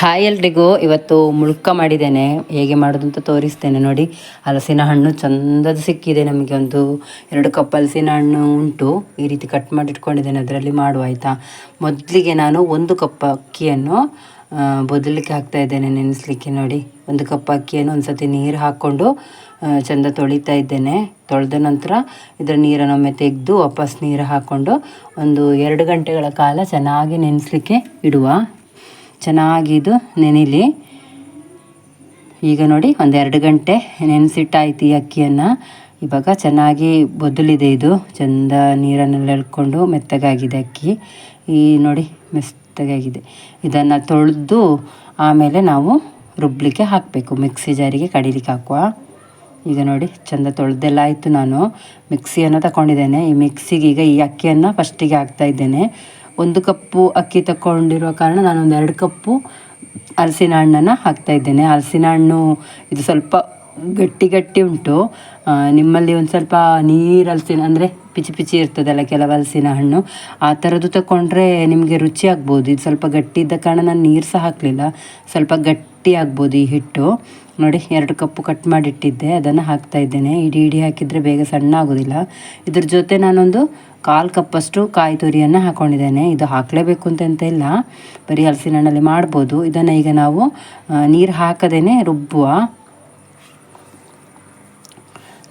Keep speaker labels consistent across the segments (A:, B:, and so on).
A: Hi ಎಲ್ರಿಗೂ. ಇವತ್ತು ಮುಳ್ಕ ಮಾಡಿದ್ದೇನೆ. ಹೇಗೆ ಮಾಡೋದು ಅಂತ ತೋರಿಸ್ತೇನೆ ನೋಡಿ. ಹಲಸಿನ ಹಣ್ಣು ಚಂದದ ಸಿಕ್ಕಿದೆ ನಮಗೆ. ಒಂದು ಎರಡು ಕಪ್ ಹಲಸಿನ ಹಣ್ಣು ಉಂಟು. ಈ ರೀತಿ ಕಟ್ ಮಾಡಿಟ್ಕೊಂಡಿದ್ದೇನೆ. ಅದರಲ್ಲಿ ಮಾಡುವ, ಆಯಿತಾ? ಮೊದಲಿಗೆ ನಾನು ಒಂದು ಕಪ್ ಅಕ್ಕಿಯನ್ನು ಬದಲಿಕ್ಕೆ ಹಾಕ್ತಾ ಇದ್ದೇನೆ ನೆನೆಸ್ಲಿಕ್ಕೆ ನೋಡಿ. ಒಂದು ಕಪ್ ಅಕ್ಕಿಯನ್ನು ಒಂದು ಸತಿ ನೀರು ಹಾಕ್ಕೊಂಡು ಚಂದ ತೊಳಿತಾ ಇದ್ದೇನೆ. ತೊಳೆದ ನಂತರ ಇದರ ನೀರನ್ನೊಮ್ಮೆ ತೆಗೆದು ವಾಪಸ್ ನೀರು ಹಾಕ್ಕೊಂಡು, ಒಂದು ಎರಡು ಗಂಟೆಗಳ ಕಾಲ ಚೆನ್ನಾಗಿ ನೆನೆಸ್ಲಿಕ್ಕೆ ಇಡುವ. ಚೆನ್ನಾಗಿ ಇದು ನೆನಿಲಿ. ಈಗ ನೋಡಿ ಒಂದೆರಡು ಗಂಟೆ ನೆನೆಸಿಟ್ಟಾಯ್ತು ಈ ಅಕ್ಕಿಯನ್ನು. ಇವಾಗ ಚೆನ್ನಾಗಿ ಬದಲಿದೆ ಇದು. ಚಂದ ನೀರನ್ನೆಲ್ಲ ಎಳ್ಕೊಂಡು ಮೆತ್ತಗಾಗಿದೆ ಅಕ್ಕಿ. ಈ ನೋಡಿ ಮೆತ್ತಗಾಗಿದೆ. ಇದನ್ನು ತೊಳೆದು ಆಮೇಲೆ ನಾವು ರುಬ್ಲಿಕ್ಕೆ ಹಾಕಬೇಕು. ಮಿಕ್ಸಿ ಜಾರಿಗೆ ಕಡಿಲಿಕ್ಕೆ ಹಾಕುವ. ಈಗ ನೋಡಿ ಚಂದ ತೊಳೆದೆಲ್ಲ ಆಯಿತು ನಾನು. ಮಿಕ್ಸಿಯನ್ನು ತಗೊಂಡಿದ್ದೇನೆ ಈ ಮಿಕ್ಸಿಗೆ ಈಗ ಈ ಅಕ್ಕಿಯನ್ನು ಫಸ್ಟಿಗೆ ಹಾಕ್ತಾ ಇದ್ದೇನೆ. ಒಂದು ಕಪ್ಪು ಅಕ್ಕಿ ತಗೊಂಡಿರುವ ಕಾರಣ ನಾನು ಒಂದು ಎರಡು ಕಪ್ಪು ಹಲಸಿನ ಹಣ್ಣನ್ನು ಹಾಕ್ತಾ ಇದ್ದೇನೆ. ಹಲಸಿನ ಹಣ್ಣು ಇದು ಸ್ವಲ್ಪ ಗಟ್ಟಿ ಗಟ್ಟಿ ಉಂಟು. ನಿಮ್ಮಲ್ಲಿ ಒಂದು ಸ್ವಲ್ಪ ನೀರು ಹಲಸಿನ ಅಂದರೆ ಪಿಚಿ ಪಿಚಿ ಇರ್ತದಲ್ಲ ಕೆಲವು ಹಲಸಿನ ಹಣ್ಣು ಆ ಥರದ್ದು ತಗೊಂಡ್ರೆ ನಿಮಗೆ ರುಚಿ ಆಗ್ಬೋದು. ಇದು ಸ್ವಲ್ಪ ಗಟ್ಟಿ ಇದ್ದ ಕಾರಣ ನಾನು ನೀರು ಸಹ ಹಾಕಲಿಲ್ಲ. ಸ್ವಲ್ಪ ಗಟ್ಟಿ ಆಗ್ಬೋದು ಈ ಹಿಟ್ಟು. ನೋಡಿ, ಎರಡು ಕಪ್ಪು ಕಟ್ ಮಾಡಿಟ್ಟಿದ್ದೆ. ಅದನ್ನು ಹಾಕ್ತಾ ಇದ್ದೇನೆ. ಇಡೀ ಇಡೀ ಹಾಕಿದರೆ ಬೇಗ ಸಣ್ಣ ಆಗೋದಿಲ್ಲ ಇದ್ರ ಜೊತೆ ನಾನೊಂದು ಕಾಲು ಕಪ್ಪಷ್ಟು ಕಾಯಿ ತುರಿಯನ್ನು ಹಾಕ್ಕೊಂಡಿದ್ದೇನೆ ಇದು ಹಾಕಲೇಬೇಕು ಅಂತಂತ ಇಲ್ಲ. ಬರೀ ಹಲಸಿನ ಹಣ್ಣಲ್ಲಿ ಮಾಡ್ಬೋದು. ಇದನ್ನು ಈಗ ನಾವು ನೀರು ಹಾಕದೇನೆ ರುಬ್ಬುವ.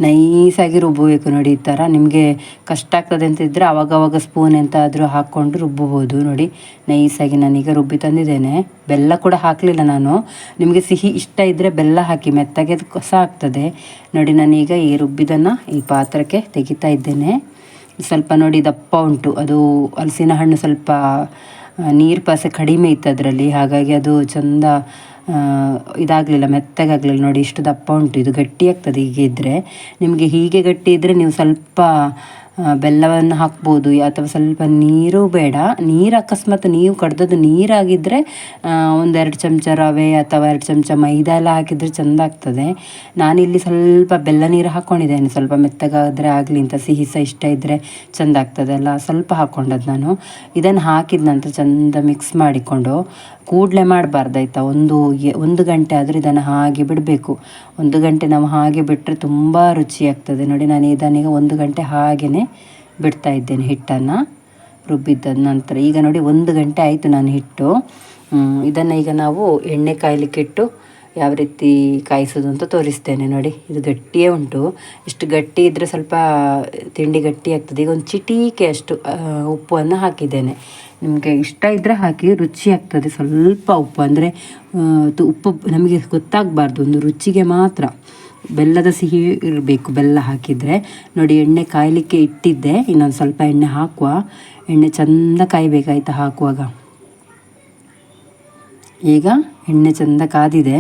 A: ನೈಸಾಗಿ ರುಬ್ಬಬೇಕು ನೋಡಿ ಈ ಥರ ನಿಮಗೆ ಕಷ್ಟ ಆಗ್ತದೆ ಅಂತ ಇದ್ದರೆ ಅವಾಗವಾಗ ಸ್ಪೂನ್ ಎಂತಾದರೂ ಹಾಕ್ಕೊಂಡು ರುಬ್ಬಬೋದು ನೋಡಿ. ನೈಸಾಗಿ ನಾನೀಗ ರುಬ್ಬಿ ತಂದಿದ್ದೇನೆ. ಬೆಲ್ಲ ಕೂಡ ಹಾಕಲಿಲ್ಲ ನಾನು. ನಿಮಗೆ ಸಿಹಿ ಇಷ್ಟ ಇದ್ದರೆ ಬೆಲ್ಲ ಹಾಕಿ ಮೆತ್ತಗೆ ಅದು ಕಸ ಆಗ್ತದೆ. ನೋಡಿ ನಾನೀಗ ಈ ರುಬ್ಬಿದನ್ನು ಈ ಪಾತ್ರಕ್ಕೆ ತೆಗಿತಾ ಇದ್ದೇನೆ. ಸ್ವಲ್ಪ ನೋಡಿ ದಪ್ಪ ಉಂಟು. ಅದು ಹಲಸಿನ ಹಣ್ಣು ಸ್ವಲ್ಪ ನೀರು ಪಾಸೆ ಕಡಿಮೆ ಇತ್ತು ಅದರಲ್ಲಿ. ಹಾಗಾಗಿ ಅದು ಚಂದ ಇದಾಗಲಿಲ್ಲ, ಮೆತ್ತಗಾಗಲಿಲ್ಲ. ನೋಡಿ, ಇಷ್ಟು ದಪ್ಪ ಉಂಟು. ಇದು ಗಟ್ಟಿ ಆಗ್ತದೆ ಹೀಗೆ ಇದ್ದರೆ ನಿಮಗೆ ಹೀಗೆ ಗಟ್ಟಿ ಇದ್ದರೆ ನೀವು ಸ್ವಲ್ಪ ಬೆಲ್ಲವನ್ನು ಹಾಕ್ಬೋದು, ಅಥವಾ ಸ್ವಲ್ಪ ನೀರು ಬೇಡ. ನೀರು ಅಕಸ್ಮಾತ್ ನೀವು ಕಡ್ದದ್ದು ನೀರಾಗಿದ್ದರೆ ಒಂದೆರಡು ಚಮಚ ರವೆ ಅಥವಾ ಎರಡು ಚಮಚ ಮೈದಾ ಎಲ್ಲ ಹಾಕಿದರೆ ಚೆಂದ ಆಗ್ತದೆ. ನಾನಿಲ್ಲಿ ಸ್ವಲ್ಪ ಬೆಲ್ಲ ನೀರು ಹಾಕ್ಕೊಂಡಿದ್ದೇನೆ ಸ್ವಲ್ಪ ಮೆತ್ತಗಾದರೆ ಆಗಲಿ ಅಂತ ಸಿಹಿ ಸಹ ಇಷ್ಟ ಇದ್ದರೆ ಚೆಂದ ಆಗ್ತದಲ್ಲ ಸ್ವಲ್ಪ ಹಾಕ್ಕೊಂಡದ್ದು ನಾನು. ಇದನ್ನು ಹಾಕಿದ ನಂತರ ಚೆಂದ ಮಿಕ್ಸ್ ಮಾಡಿಕೊಂಡು, ಕೂಡಲೇ ಮಾಡಬಾರ್ದಾಯ್ತಾ? ಒಂದು ಒಂದು ಗಂಟೆ ಆದರೂ ಇದನ್ನು ಹಾಗೆ ಬಿಡಬೇಕು. ಒಂದು ಗಂಟೆ ನಾವು ಹಾಗೆ ಬಿಟ್ಟರೆ ತುಂಬ ರುಚಿಯಾಗ್ತದೆ. ನೋಡಿ, ನಾನು ಇದನ್ನೀಗ ಒಂದು ಗಂಟೆ ಹಾಗೆಯೇ ಬಿಡ್ತಾ ಇದ್ದೇನೆ ಹಿಟ್ಟನ್ನು ರುಬ್ಬಿದ್ದ ನಂತರ. ಈಗ ನೋಡಿ ಒಂದು ಗಂಟೆ ಆಯಿತು ನಾನು ಹಿಟ್ಟು. ಇದನ್ನು ಈಗ ನಾವು ಎಣ್ಣೆ ಕಾಯಲಿಕ್ಕಿಟ್ಟು ಯಾವ ರೀತಿ ಕಾಯಿಸೋದು ಅಂತ ತೋರಿಸ್ತೇನೆ ನೋಡಿ. ಇದು ಗಟ್ಟಿಯೇ ಉಂಟು. ಇಷ್ಟು ಗಟ್ಟಿ ಇದ್ದರೆ ಸ್ವಲ್ಪ ತಿಂಡಿ ಗಟ್ಟಿ ಆಗ್ತದೆ. ಈಗ ಒಂದು ಚಿಟೀಕೆ ಅಷ್ಟು ಉಪ್ಪನ್ನು ಹಾಕಿದ್ದೇನೆ. ನಿಮಗೆ ಇಷ್ಟ ಇದ್ದರೆ ಹಾಕಿ, ರುಚಿ ಆಗ್ತದೆ ಸ್ವಲ್ಪ ಉಪ್ಪು. ಅಂದರೆ ಉಪ್ಪು ನಮಗೆ ಗೊತ್ತಾಗಬಾರ್ದು, ಒಂದು ರುಚಿಗೆ ಮಾತ್ರ. ಬೆಲ್ಲದ ಸಿಹಿ ಇರಬೇಕು, ಬೆಲ್ಲ ಹಾಕಿದರೆ. ನೋಡಿ, ಎಣ್ಣೆ ಕಾಯಲಿಕ್ಕೆ ಇಟ್ಟಿದ್ದೆ. ಇನ್ನೊಂದು ಸ್ವಲ್ಪ ಎಣ್ಣೆ ಹಾಕುವ. ಎಣ್ಣೆ ಚೆಂದ ಕಾಯಬೇಕಾಯ್ತಾ ಹಾಕುವಾಗ. ಈಗ ಎಣ್ಣೆ ಚೆಂದ ಕಾದಿದೆ.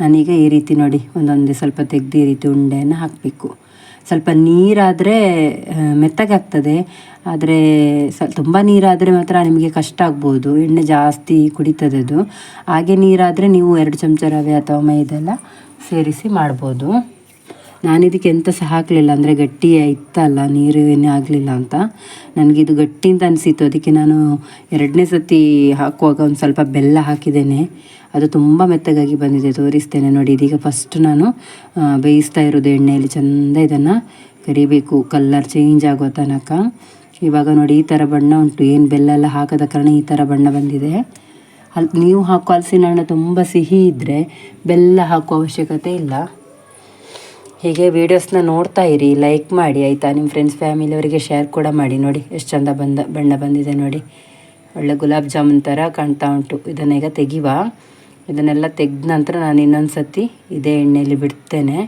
A: ನಾನೀಗ ಈ ರೀತಿ ನೋಡಿ, ಒಂದೊಂದೇ ಸ್ವಲ್ಪ ತೆಗೆದು ಈ ರೀತಿ ಉಂಡೆಯನ್ನು ಹಾಕಬೇಕು. ಸ್ವಲ್ಪ ನೀರಾದರೆ ಮೆತ್ತಗಾಗ್ತದೆ. ಆದರೆ ಸ, ತುಂಬ ನೀರಾದರೆ ಮಾತ್ರ ನಿಮಗೆ ಕಷ್ಟ ಆಗ್ಬೋದು. ಎಣ್ಣೆ ಜಾಸ್ತಿ ಕುಡಿತದೆ ಅದು. ಹಾಗೆ ನೀರಾದರೆ ನೀವು ಎರಡು ಚಮಚ ರವೆ ಅಥವಾ ಮೈದೆಲ್ಲ ಸೇರಿಸಿ ಮಾಡ್ಬೋದು. ನಾನು ಇದಕ್ಕೆ ಎಂತ ಸಹ ಹಾಕಲಿಲ್ಲ, ಅಂದರೆ ಗಟ್ಟಿ ಇತ್ತಲ್ಲ, ನೀರು ಏನೇ ಆಗಲಿಲ್ಲ ಅಂತ. ನನಗಿದು ಗಟ್ಟಿ ಅಂತ ಅನಿಸಿತು ಅದಕ್ಕೆ ನಾನು ಎರಡನೇ ಸತಿ ಹಾಕುವಾಗ ಒಂದು ಸ್ವಲ್ಪ ಬೆಲ್ಲ ಹಾಕಿದ್ದೇನೆ. ಅದು ತುಂಬ ಮೆತ್ತಗಾಗಿ ಬಂದಿದೆ, ತೋರಿಸ್ತೇನೆ ನೋಡಿ. ಇದೀಗ ಫಸ್ಟ್ ನಾನು ಬೇಯಿಸ್ತಾ ಇರೋದು ಎಣ್ಣೆಯಲ್ಲಿ. ಚೆಂದ ಇದನ್ನು ಕರಿಬೇಕು ಕಲ್ಲರ್ ಚೇಂಜ್ ಆಗೋ ತನಕ. ಇವಾಗ ನೋಡಿ, ಈ ಥರ ಬಣ್ಣ ಉಂಟು. ಏನು ಬೆಲ್ಲ ಎಲ್ಲ ಹಾಕದ ಕಾರಣ ಈ ಥರ ಬಣ್ಣ ಬಂದಿದೆ. ಅಲ್ಲಿ ನೀವು ಹಾಕೋ ಹಲಸಿನ ಹಣ್ಣು ತುಂಬ ಸಿಹಿ ಇದ್ದರೆ ಬೆಲ್ಲ ಹಾಕೋ ಅವಶ್ಯಕತೆ ಇಲ್ಲ. ಹೀಗೆ ವೀಡಿಯೋಸ್ನ ನೋಡ್ತಾ ಇರಿ ಲೈಕ್ ಮಾಡಿ, ಆಯಿತಾ? ನಿಮ್ಮ ಫ್ರೆಂಡ್ಸ್ ಫ್ಯಾಮಿಲಿಯವರಿಗೆ ಶೇರ್ ಕೂಡ ಮಾಡಿ ನೋಡಿ. ಎಷ್ಟು ಚಂದ ಬಂದ, ಬಣ್ಣ ಬಂದಿದೆ ನೋಡಿ. ಒಳ್ಳೆ ಗುಲಾಬ್ ಜಾಮೂನ್ ಥರ ಕಾಣ್ತಾ ಉಂಟು. ಇದನ್ನ ಈಗ ತೆಗಿವ? ಇದನ್ನೆಲ್ಲ ತೆಗೆದ ನಂತರ ನಾನು ಇನ್ನೊಂದು ಸತಿ ಇದೇ ಎಣ್ಣೆಯಲ್ಲಿ ಬಿಡ್ತೇನೆ.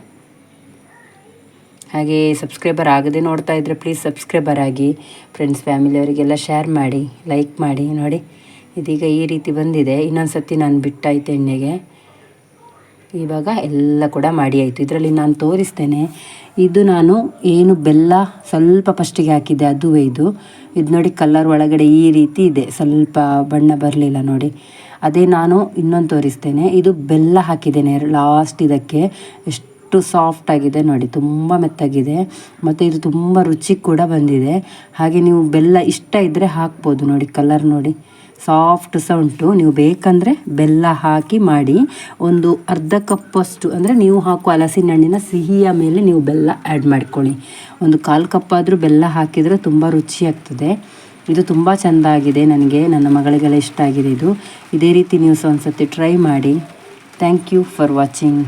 A: ಹಾಗೆ ಸಬ್ಸ್ಕ್ರೈಬರ್ ಆಗದೆ ನೋಡ್ತಾ ಇದ್ದರೆ ಪ್ಲೀಸ್ ಸಬ್ಸ್ಕ್ರೈಬರ್ ಆಗಿ ಫ್ರೆಂಡ್ಸ್ ಫ್ಯಾಮಿಲಿಯವರಿಗೆಲ್ಲ ಶೇರ್ ಮಾಡಿ ಲೈಕ್ ಮಾಡಿ ನೋಡಿ. ಇದೀಗ ಈ ರೀತಿ ಬಂದಿದೆ. ಇನ್ನೊಂದು ಸತಿ ನಾನು ಬಿಟ್ಟಾಯ್ತು ಎಣ್ಣೆಗೆ. ಇವಾಗ ಎಲ್ಲ ಕೂಡ ಮಾಡಿ ಆಯಿತು. ಇದರಲ್ಲಿ ನಾನು ತೋರಿಸ್ತೇನೆ. ಇದು ನಾನು ಏನು ಬೆಲ್ಲ ಸ್ವಲ್ಪ ಫಸ್ಟಿಗೆ ಹಾಕಿದ್ದೆ, ಅದುವೇ ಇದು. ಇದು ನೋಡಿ ಕಲ್ಲರ್ ಒಳಗಡೆ ಈ ರೀತಿ ಇದೆ. ಸ್ವಲ್ಪ ಬಣ್ಣ ಬರಲಿಲ್ಲ ನೋಡಿ. ಅದೇ ನಾನು ಇನ್ನೊಂದು ತೋರಿಸ್ತೇನೆ. ಇದು ಬೆಲ್ಲ ಹಾಕಿದ್ದೇನೆ ಲಾಸ್ಟ್ ಇದಕ್ಕೆ. ಎಷ್ಟು ಸಾಫ್ಟ್ ಆಗಿದೆ ನೋಡಿ. ತುಂಬ ಮೆತ್ತಾಗಿದೆ. ಮತ್ತು ಇದು ತುಂಬ ರುಚಿ ಕೂಡ ಬಂದಿದೆ. ಹಾಗೆ ನೀವು ಬೆಲ್ಲ ಇಷ್ಟ ಇದ್ದರೆ ಹಾಕ್ಬೋದು ನೋಡಿ ಕಲರ್ ನೋಡಿ. ಸಾಫ್ಟ್ ಸಹ ಉಂಟು ನೀವು ಬೇಕಂದರೆ ಬೆಲ್ಲ ಹಾಕಿ ಮಾಡಿ, ಒಂದು ಅರ್ಧ ಕಪ್ಪಷ್ಟು ಅಂದರೆ ನೀವು ಹಾಕುವ ಹಲಸಿನ ಹಣ್ಣಿನ ಸಿಹಿಯ ಮೇಲೆ ನೀವು ಬೆಲ್ಲ ಆ್ಯಡ್ ಮಾಡ್ಕೊಳ್ಳಿ. ಒಂದು ಕಾಲು ಕಪ್ಪಾದರೂ ಬೆಲ್ಲ ಹಾಕಿದರೆ ತುಂಬ ರುಚಿಯಾಗ್ತದೆ. ಇದು ತುಂಬ ಚೆಂದ ಆಗಿದೆ ನನಗೆ, ನನ್ನ ಮಗಳಿಗೆಲ್ಲ ಇಷ್ಟ ಆಗಿದೆ ಇದು. ಇದೇ ರೀತಿ ನೀವು ಸಹ ಒಂದು ಸತಿ ಟ್ರೈ ಮಾಡಿ. Thank you for watching